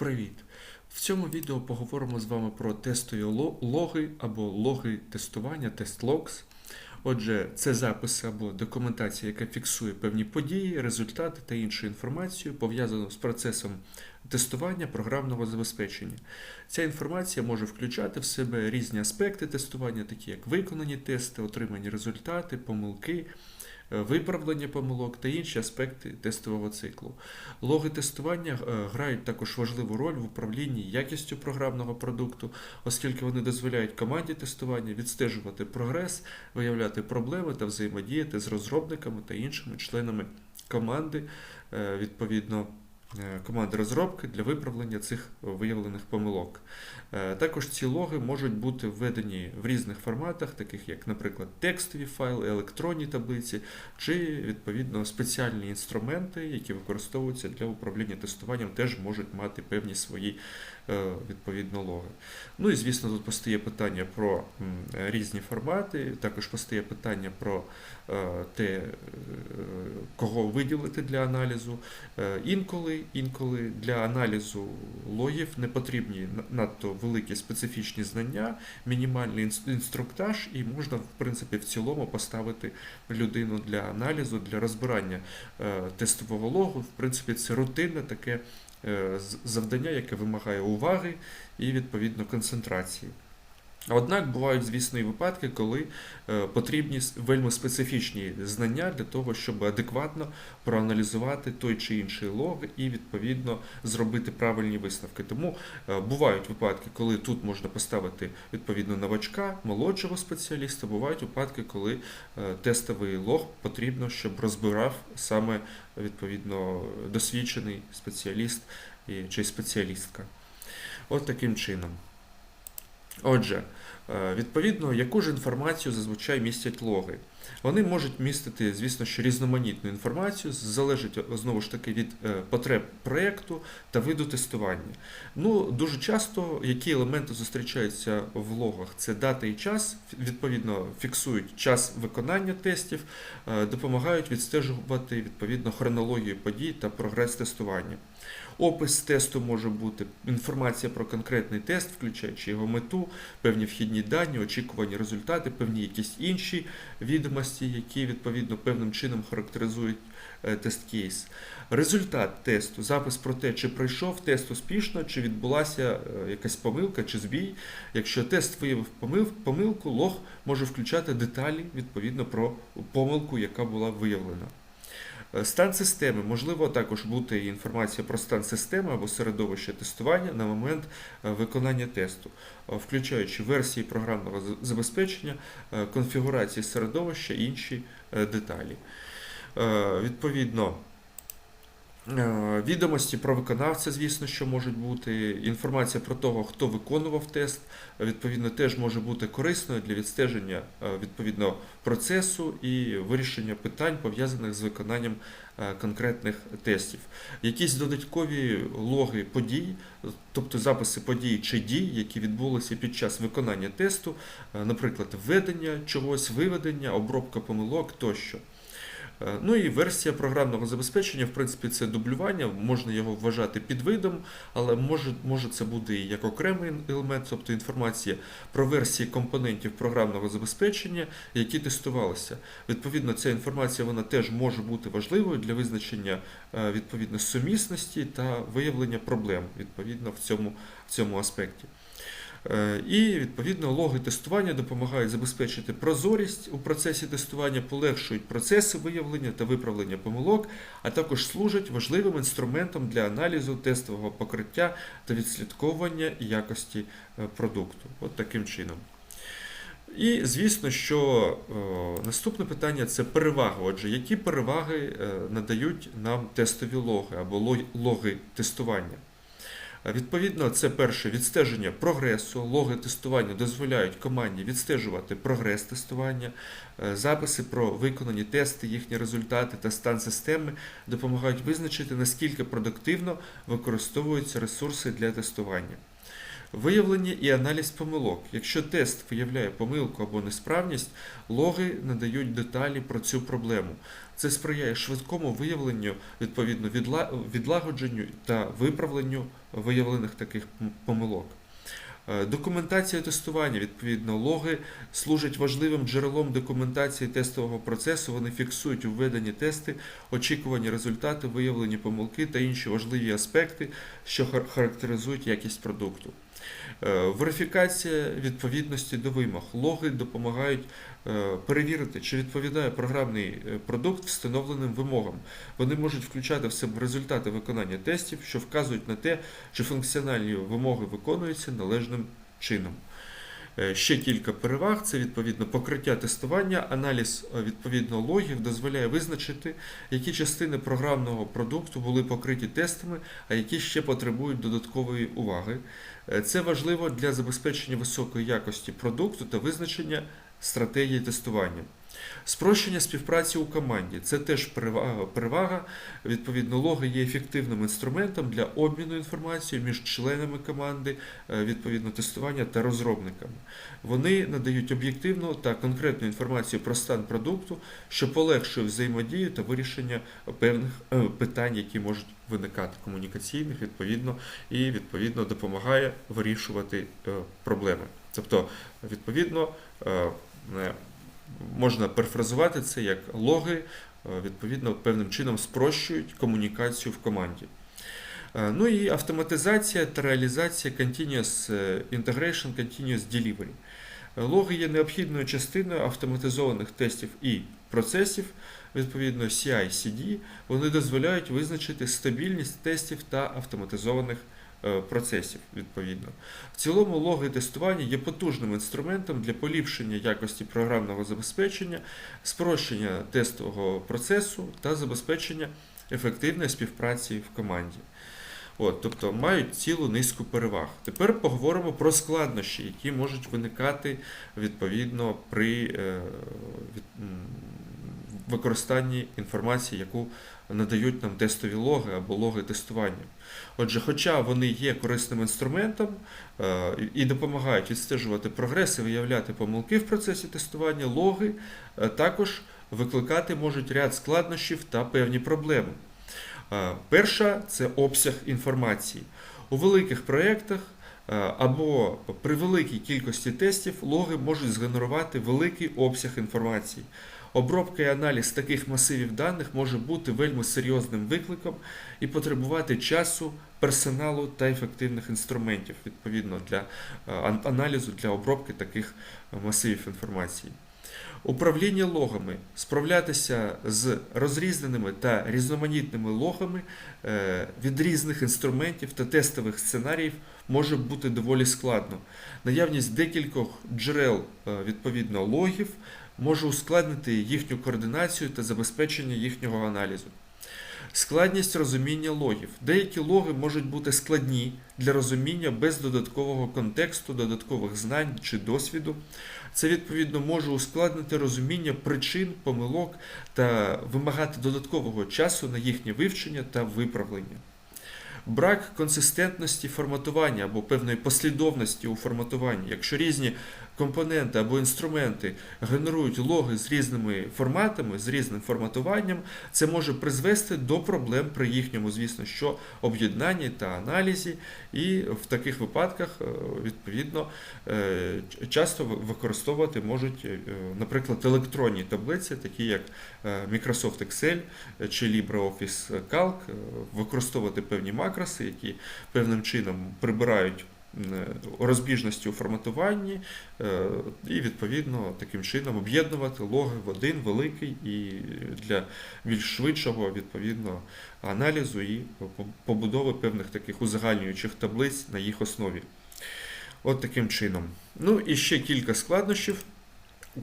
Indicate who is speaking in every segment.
Speaker 1: Привіт! В цьому відео поговоримо з вами про тестові логи або логи тестування, тест logs. Отже, це запис або документація, яка фіксує певні події, результати та іншу інформацію, пов'язану з процесом тестування програмного забезпечення. Ця інформація може включати в себе різні аспекти тестування, такі як виконані тести, отримані результати, помилки, виправлення помилок та інші аспекти тестового циклу. Логи тестування е, грають також важливу роль в управлінні якістю програмного продукту, оскільки вони дозволяють команді тестування відстежувати прогрес, виявляти проблеми та взаємодіяти з розробниками та іншими членами команди, е, відповідно. Е, Команди розробки для виправлення цих виявлених помилок. Е, Також ці логи можуть бути введені в різних форматах, таких як, наприклад, текстові файли, електронні таблиці, чи відповідно спеціальні інструменти, які використовуються для управління тестуванням, теж можуть мати певні свої е, відповідно логи. Ну і звісно, тут постає питання про різні формати, також постає питання про те, кого виділити для аналізу. Е, Інколи, для аналізу логів не потрібні на- надто великі специфічні знання, мінімальний інструктаж, і можна, в принципі, в цілому поставити людину для аналізу, для розбирання е, тестового логу. В принципі, це рутинне таке е, завдання, яке вимагає уваги і відповідно концентрації. Однак бувають, звісно, і випадки, коли е, потрібні вельми специфічні знання для того, щоб адекватно проаналізувати той чи інший лог і відповідно зробити правильні висновки. Тому е, бувають випадки, коли тут можна поставити відповідно новачка, молодшого спеціаліста. Бувають випадки, коли е, тестовий лог потрібно, щоб розбирав саме відповідно досвідчений спеціаліст чи спеціалістка. От таким чином. Отже, е, відповідно, яку ж інформацію зазвичай містять логи? Вони можуть містити, звісно, що різноманітну інформацію, залежить знову ж таки від е, потреб проєкту та виду тестування. Ну, дуже часто які елементи зустрічаються в логах? Це дата і час, відповідно, фіксують час виконання тестів, е, допомагають відстежувати відповідно хронологію подій та прогрес тестування. Опис тесту може бути інформація про конкретний тест, включаючи його мету, певні вхідні дані, очікувані результати, певні якісь інші відомості, які відповідно певним чином характеризують е, тест-кейс. Результат тесту, запис про те, чи пройшов тест успішно, чи відбулася е, якась помилка чи збій. Якщо тест виявив помилку, лог може включати деталі відповідно про помилку, яка була виявлена. Е, Стан системи можливо також бути інформація про стан системи або середовище тестування на момент е, виконання тесту, е, включаючи версії програмного забезпечення, конфігурації середовища і інші деталі. Відповідно. Е, Відомості про виконавця, звісно, що можуть бути. Інформація про того, хто виконував тест, відповідно, теж може бути корисною для відстеження е, відповідно процесу і вирішення питань, пов'язаних з виконанням е, конкретних тестів. Якісь додаткові логи подій, тобто записи подій чи дій, які відбулися під час виконання тесту, наприклад, введення чогось, виведення, обробка помилок тощо. Е, Ну і версія програмного забезпечення, в принципі, це дублювання, можна його вважати підвидом, але може, може це буде і як окремий елемент, тобто інформація про версії компонентів програмного забезпечення, які тестувалися. Відповідно, ця інформація вона теж може бути важливою для визначення е, відповідно сумісності та виявлення проблем відповідно в цьому, в цьому аспекті. Е, І відповідно логи тестування допомагають забезпечити прозорість у процесі тестування, полегшують процеси виявлення та виправлення помилок, а також служать важливим інструментом для аналізу тестового покриття та відслідковування якості е, продукту. От таким чином. І звісно, що е, наступне питання це переваги. Отже, які переваги надають нам тестові логи або логи тестування? Відповідно, це перше відстеження прогресу. Логи тестування дозволяють команді відстежувати прогрес тестування, Е, записи про виконані тести, їхні результати та стан системи допомагають визначити, наскільки продуктивно використовуються ресурси для тестування. Виявлення і аналіз помилок. Якщо тест виявляє помилку або несправність, логи надають деталі про цю проблему. Це сприяє швидкому виявленню, відповідно, відлагодженню та виправленню виявлених таких помилок. Е, Документація тестування, відповідно, логи служать важливим джерелом документації тестового процесу. Вони фіксують введені тести, очікувані результати, виявлені помилки та інші важливі аспекти, що хар- характеризують якість продукту. Е, Верифікація відповідності до вимог. Логи допомагають е, перевірити, чи відповідає програмний е, продукт встановленим вимогам. Вони можуть включати в себе результати виконання тестів, що вказують на те, чи функціональні вимоги виконуються належним чином. Е, Ще кілька переваг: це відповідно покриття тестування, аналіз е, відповідно логів дозволяє визначити, які частини програмного продукту були покриті тестами, а які ще потребують додаткової уваги. Е, Це важливо для забезпечення високої якості продукту та визначення стратегії тестування. Спрощення співпраці у команді це теж перевага. Відповідно, логи є ефективним інструментом для обміну інформацією між членами команди, е, відповідно тестування та розробниками. Вони надають об'єктивну та конкретну інформацію про стан продукту, що полегшує взаємодію та вирішення певних е, питань, які можуть виникати комунікаційних, відповідно, і відповідно допомагає вирішувати е, проблеми. Тобто, відповідно, можна перефразувати це як логи, е, відповідно, певним чином спрощують комунікацію в команді. Е, Ну і автоматизація та реалізація Continuous е, Integration, Continuous Delivery. Е, Логи є необхідною частиною автоматизованих тестів і процесів, відповідно CI-CD. Вони дозволяють визначити стабільність тестів та автоматизованих е, процесів. Відповідно. В цілому логи тестування є потужним інструментом для поліпшення якості програмного забезпечення, спрощення тестового процесу та забезпечення ефективної співпраці в команді. От, тобто мають цілу низку переваг. Тепер поговоримо про складнощі, які можуть виникати відповідно при е, використанні інформації, яку надають нам тестові логи або логи тестування. Отже, хоча вони є корисним інструментом е, і допомагають відстежувати прогрес і виявляти помилки в процесі тестування, логи е, також викликати можуть ряд складнощів та певні проблеми. Е, Перша це обсяг інформації. У великих проєктах або при великій кількості тестів логи можуть згенерувати великий обсяг інформації. Обробка і аналіз таких масивів даних може бути вельми серйозним викликом і потребувати часу, персоналу та ефективних інструментів відповідно для е, аналізу для обробки таких е, масивів інформації. Управління логами справлятися з розрізненими та різноманітними логами е, від різних інструментів та тестових сценаріїв може бути доволі складно. Наявність декількох джерел е, відповідно логів може ускладнити їхню координацію та забезпечення їхнього аналізу. Складність розуміння логів. Деякі логи можуть бути складні для розуміння без додаткового контексту, додаткових знань чи досвіду. Це відповідно може ускладнити розуміння причин помилок та вимагати додаткового часу на їхнє вивчення та виправлення. Брак консистентності форматування або певної послідовності у форматуванні. Якщо різні компоненти або інструменти генерують логи з різними форматами, з різним форматуванням, це може призвести до проблем при їхньому, звісно, що об'єднанні та аналізі, і в таких випадках, е, відповідно, е, часто використовувати можуть, е, наприклад, електронні таблиці, такі як Microsoft Excel чи LibreOffice Calc, використовувати певні макроси, які певним чином прибирають розбіжності у форматуванні, е, і відповідно таким чином об'єднувати логи в один великий і для більш швидшого відповідно аналізу і побудови певних таких узагальнюючих таблиць на їх основі. От таким чином. Ну і ще кілька складнощів.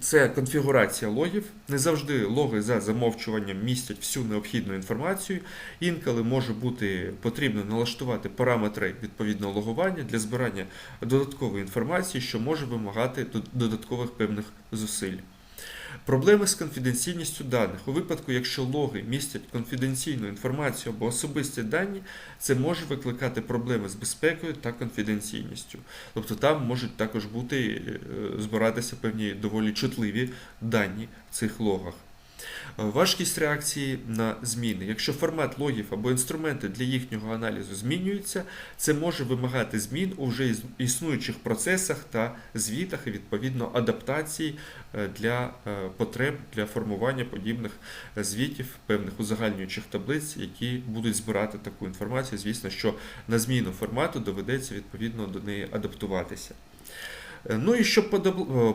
Speaker 1: Це конфігурація логів. Не завжди логи за замовчуванням містять всю необхідну інформацію. Інколи може бути потрібно налаштувати параметри відповідного логування для збирання додаткової інформації, що може вимагати дод- додаткових певних зусиль. Проблеми з конфіденційністю даних. У випадку, якщо логи містять конфіденційну інформацію або особисті дані, це може викликати проблеми з безпекою та конфіденційністю. Тобто там можуть також бути е, збиратися певні доволі чутливі дані в цих логах. Важкість реакції на зміни. Якщо формат логів або інструменти для їхнього аналізу змінюються, це може вимагати змін у вже іс- існуючих процесах та звітах і відповідно адаптації е, для е, потреб для формування подібних е, звітів, певних узагальнюючих таблиць, які будуть збирати таку інформацію. Звісно, що на зміну формату доведеться відповідно до неї адаптуватися. Е, Ну і щоб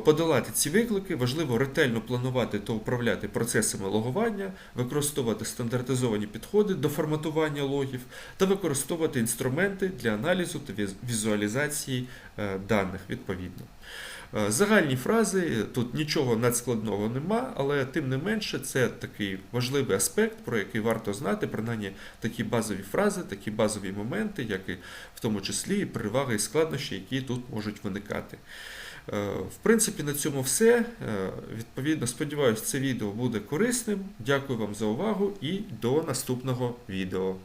Speaker 1: подолати ці виклики, важливо ретельно планувати та управляти процесами логування, використовувати стандартизовані підходи до форматування логів та використовувати інструменти для аналізу та візуалізації е, даних відповідно. Е, Загальні фрази, е, тут нічого надскладного нема, але тим не менше це такий важливий аспект, про який варто знати, принаймні такі базові фрази, такі базові моменти, як і в тому числі і переваги і складнощі, які тут можуть виникати. Е, В принципі, на цьому все. Відповідно, сподіваюся, це відео буде корисним. Дякую вам за увагу і до наступного відео.